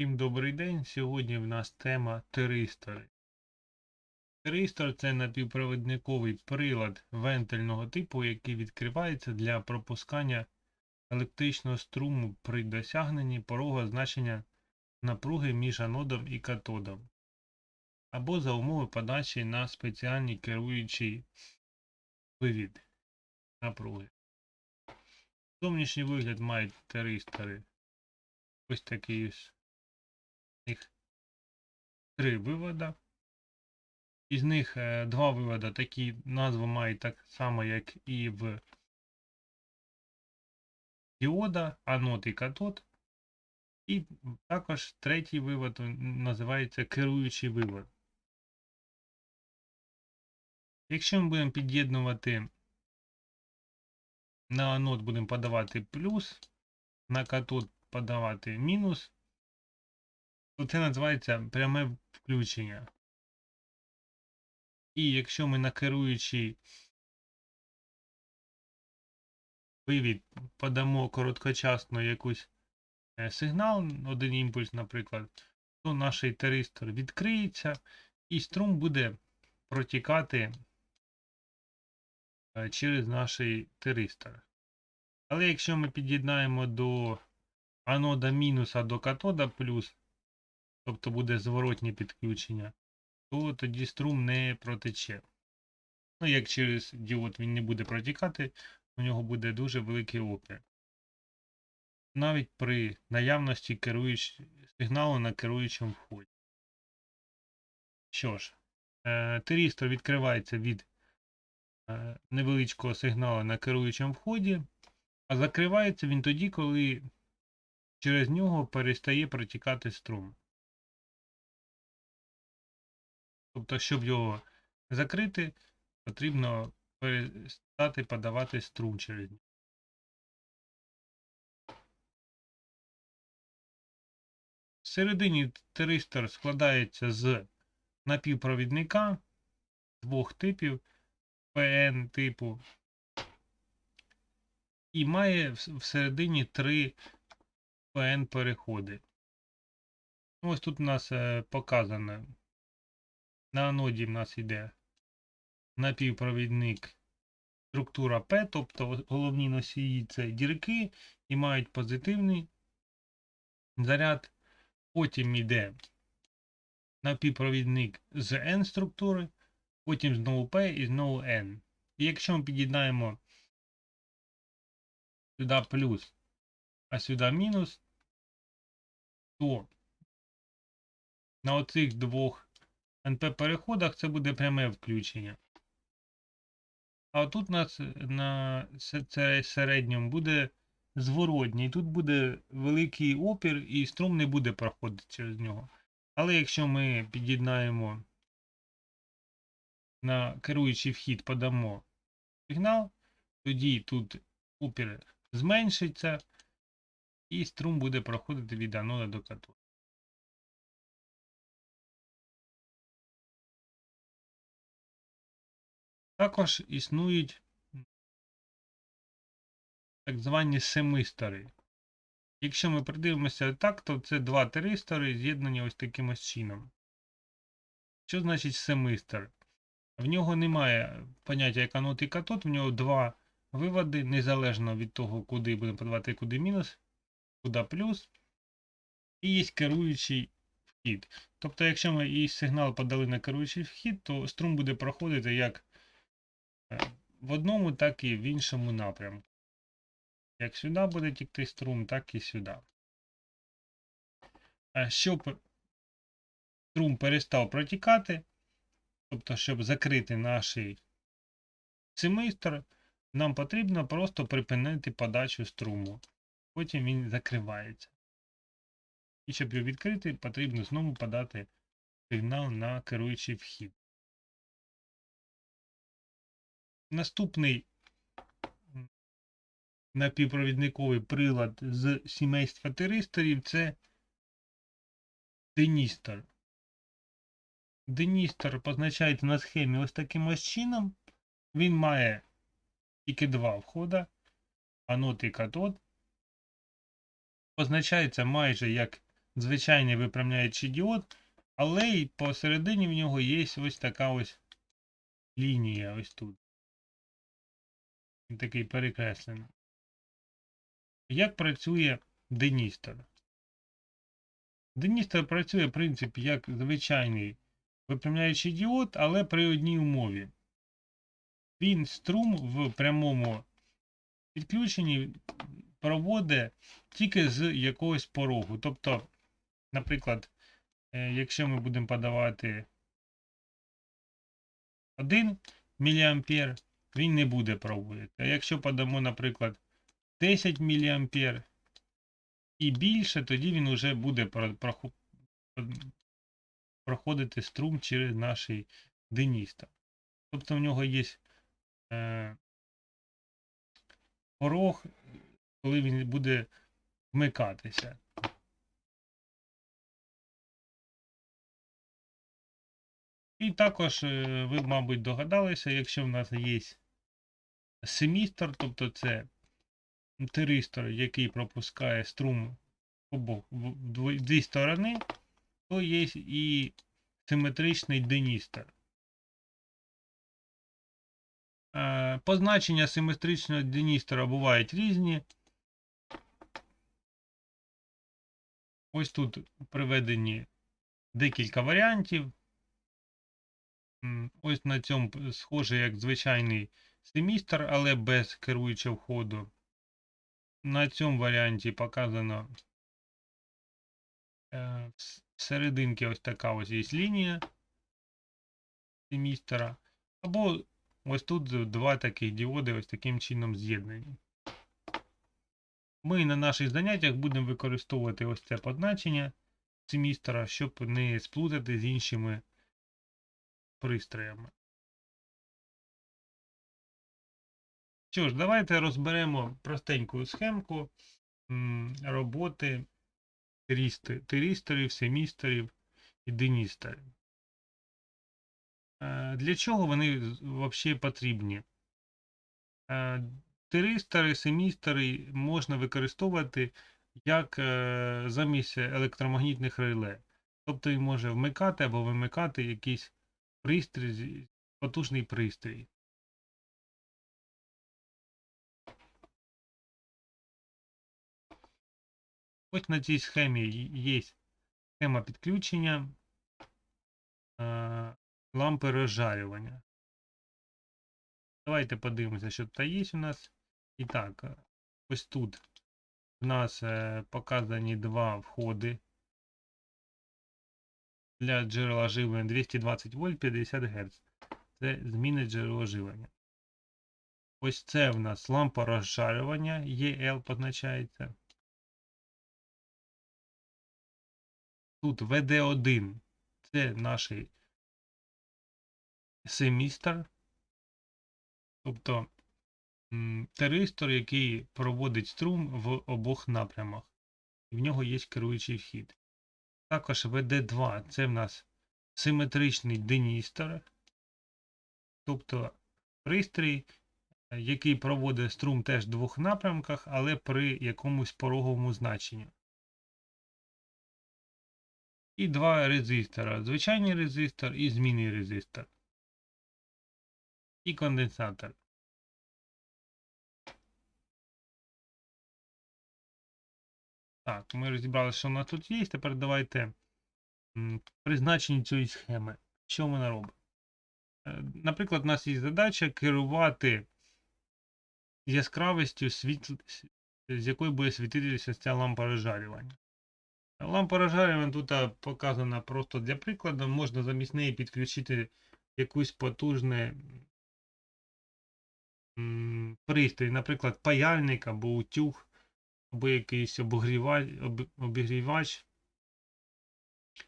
Всім добрий день. Сьогодні в нас тема теристори. Теристор це напівпровідниковий прилад вентильного типу, який відкривається для пропускання електричного струму при досягненні порога значення напруги між анодом і катодом, або за умови подачі на спеціальний керуючий вивід напруги. Зовнішній вигляд мають теристори. Ось такий ось них три вивода. Із них е, два вивода такі назви мають так само, як і в діода, анод і катод. І також третій вивод називається керуючий вивод. Якщо ми будемо під'єднувати на анод будемо подавати плюс, на катод подавати мінус, це називається пряме включення. І якщо ми на керуючий вивід подамо короткочасно якийсь сигнал, один імпульс, наприклад, то наш теристор відкриється і струм буде протікати через наш теристор. Але якщо ми під'єднаємо до анода мінус, а до катода плюс, тобто буде зворотнє підключення, то тоді струм не протече. Ну, як через діод він не буде протікати, у нього буде дуже великий опір. Навіть при наявності керуюч... сигналу на керуючому вході. Що ж, е, тирістор відкривається від е, невеличкого сигналу на керуючому вході, а закривається він тоді, коли через нього перестає протікати струм. Тобто, щоб його закрити, потрібно перестати подавати струм через нього. Всередині теристор складається з напівпровідника двох типів PN типу і має всередині три PN переходи. Ось тут у нас е, показано. На аноді в нас йде напівпровідник структура P, тобто головні носії це дірки і мають позитивний заряд. Потім йде напівпровідник з N структури, потім знову P і знову N. І якщо ми під'єднаємо сюди плюс, а сюди мінус, то на оцих двох НП-переходах це буде пряме включення. А тут у нас на середньому буде зворотній. Тут буде великий опір і струм не буде проходити через нього. Але якщо ми під'єднаємо на керуючий вхід, подамо сигнал, тоді тут опір зменшиться і струм буде проходити від анода до катода. Також існують так звані семистори. Якщо ми придивимося так, то це два теристори з'єднані ось таким ось чином. Що значить семистор? В нього немає поняття як і катод, в нього два виводи, незалежно від того, куди будемо подавати, куди мінус, куди плюс. І є керуючий вхід. Тобто, якщо ми і сигнал подали на керуючий вхід, то струм буде проходити як в одному, так і в іншому напрямку. Як сюди буде тікти струм, так і сюди. А щоб струм перестав протікати, тобто, щоб закрити наш семистр, нам потрібно просто припинити подачу струму. Потім він закривається. І щоб його відкрити, потрібно знову подати сигнал на керуючий вхід. Наступний напівпровідниковий прилад з сімейства теристорів це деністор. Деністор позначається на схемі ось таким ось чином. Він має тільки два входа, анод і катод. Позначається майже як звичайний випрямляючий діод, але й посередині в нього є ось така ось лінія ось тут. Він такий перекреслений. Як працює деністор? Деністор працює, в принципі, як звичайний випрямляючий діод, але при одній умові. Він струм в прямому підключенні проводить тільки з якогось порогу. Тобто, наприклад, е, якщо ми будемо подавати 1 мА, він не буде проводити. А якщо подамо, наприклад, 10 мА і більше, тоді він вже буде проходити струм через наш деністор. Тобто в нього є е, порог, коли він буде вмикатися. І також е, ви, мабуть, догадалися, якщо в нас є семістр, тобто це тиристор, який пропускає струм обох в дві сторони, то є і симетричний деністор. Е, Позначення симетричного деністора бувають різні. Ось тут приведені декілька варіантів. Ось на цьому схоже як звичайний семістр, але без керуючого входу. На цьому варіанті показано е, серединки ось така ось є лінія семістра. Або ось тут два таких діоди ось таким чином з'єднані. Ми на наших заняттях будемо використовувати ось це позначення семістра, щоб не сплутати з іншими пристроями. Що ж, давайте розберемо простеньку схемку роботи тиристорів, семісторів і деністорів. Е, Для чого вони взагалі потрібні? Е, Тиристори, семістори можна використовувати як е, замість електромагнітних реле. Тобто він може вмикати або вимикати якийсь пристрій, потужний пристрій. Ось на цій схемі є схема підключення е, лампи розжарювання. Давайте подивимося, що тут є у нас. І так, е, ось тут у нас е, показані два входи для джерела живлення 220 вольт 50 Гц. Це зміни джерела живлення. Ось це в нас лампа розжарювання, EL позначається. Тут VD1 це наш семістр, тобто теристор, який проводить струм в обох напрямах. І в нього є керуючий вхід. Також VD2 це в нас симетричний деністор, тобто пристрій, який проводить струм теж в двох напрямках, але при якомусь пороговому значенні. І два резистора. Звичайний резистор і змінний резистор. І конденсатор. Так, ми розібрали, що у нас тут є. Тепер давайте призначення цієї схеми. Що вона робить? Е, Наприклад, у нас є задача керувати яскравістю світл... з якої буде світитися ця лампа розжарювання. Лампа розжарювання тут показана просто для прикладу. Можна замість неї підключити якусь потужний пристрій, наприклад, паяльник або утюг, або якийсь обігрівач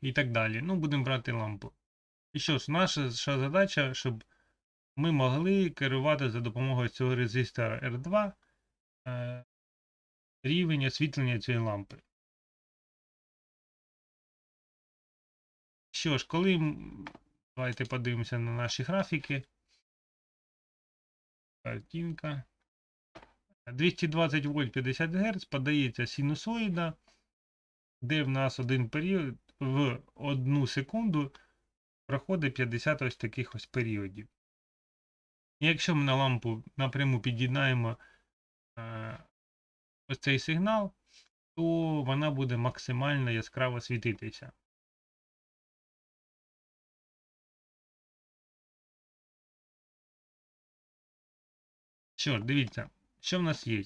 і так далі. Ну, будемо брати лампу. І що ж, наша задача, щоб ми могли керувати за допомогою цього резистора R2 е, рівень освітлення цієї лампи. Що ж, коли давайте подивимося на наші графіки. Картинка. 220 вольт 50 Гц подається синусоїда. де в нас один період в одну секунду проходить 50 ось таких ось періодів. Якщо ми на лампу напряму під'єднаємо е, ось цей сигнал, то вона буде максимально яскраво світитися. Що дивіться, що в нас є.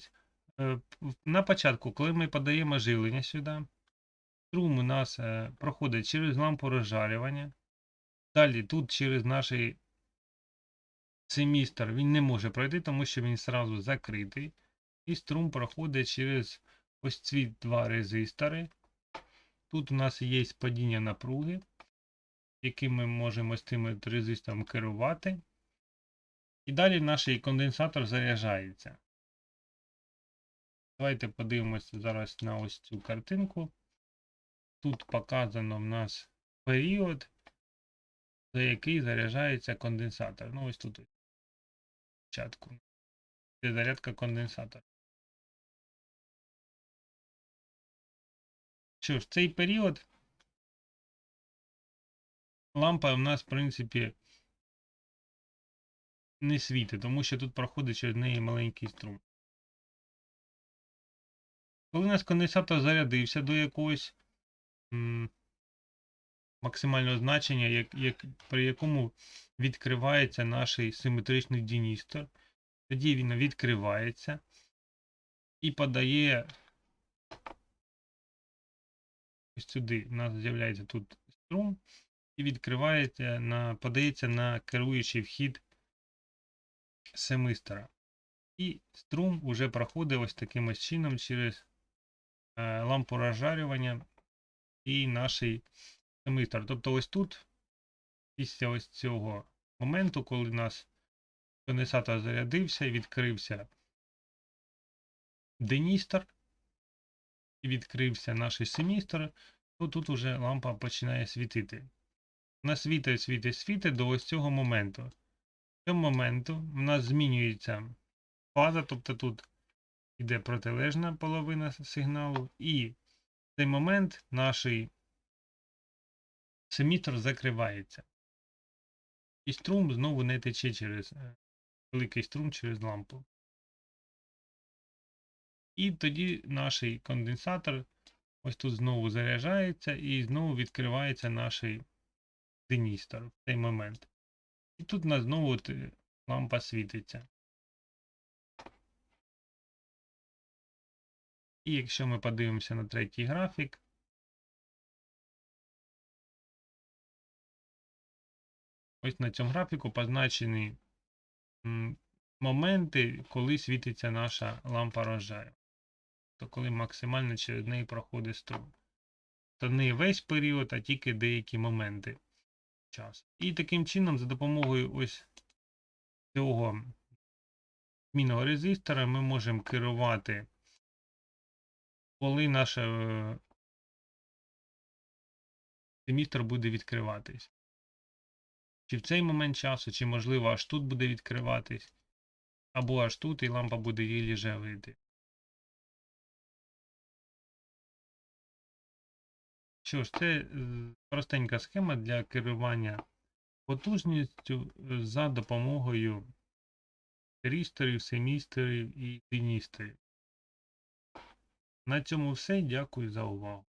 Е, На початку, коли ми подаємо живлення сюди, струм у нас е, проходить через лампу розжарювання. Далі тут через наш семістр він не може пройти, тому що він зразу закритий. І струм проходить через ось ці два резистори. Тут у нас є падіння напруги, яким ми можемо з цим резистором керувати. І далі наш конденсатор заряджається. Давайте подивимося зараз на ось цю картинку. Тут показано в нас період, за який заряджається конденсатор. Ну, ось тут. Спочатку. Це зарядка конденсатора. Що ж, цей період лампа в нас, в принципі, не світить, тому що тут проходить через неї маленький струм. Коли у нас конденсатор зарядився до якогось м, максимального значення, як, як, при якому відкривається наш симетричний діністор, тоді він відкривається і подає ось сюди. У нас з'являється тут струм і відкривається на, подається на керуючий вхід семистора. І струм вже проходить ось таким ось чином через е, лампу розжарювання і наш емітер. Тобто ось тут, після ось цього моменту, коли у нас конденсатор зарядився і відкрився деністер, і відкрився наш семістр, то тут уже лампа починає світити. Вона світить, світить, світить до ось цього моменту. В цьому моменту в нас змінюється фаза, тобто тут йде протилежна половина сигналу, і в цей момент наш семітр закривається. І струм знову не тече через е, великий струм через лампу. І тоді наш конденсатор ось тут знову заряджається і знову відкривається наш деністор в цей момент. І тут нас знову от, лампа світиться. І якщо ми подивимося на третій графік, ось на цьому графіку позначені моменти, коли світиться наша лампа розжарю. То коли максимально через неї проходить струм. То не весь період, а тільки деякі моменти часу. І таким чином, за допомогою ось цього змінного резистора ми можемо керувати, коли наш е, емістер буде відкриватись. Чи в цей момент часу, чи, можливо, аж тут буде відкриватись, або аж тут і лампа буде її вже вийти. Що ж, це е, простенька схема для керування потужністю е, за допомогою рісторів, семісторів і диністорів. На цьому все. Дякую за увагу.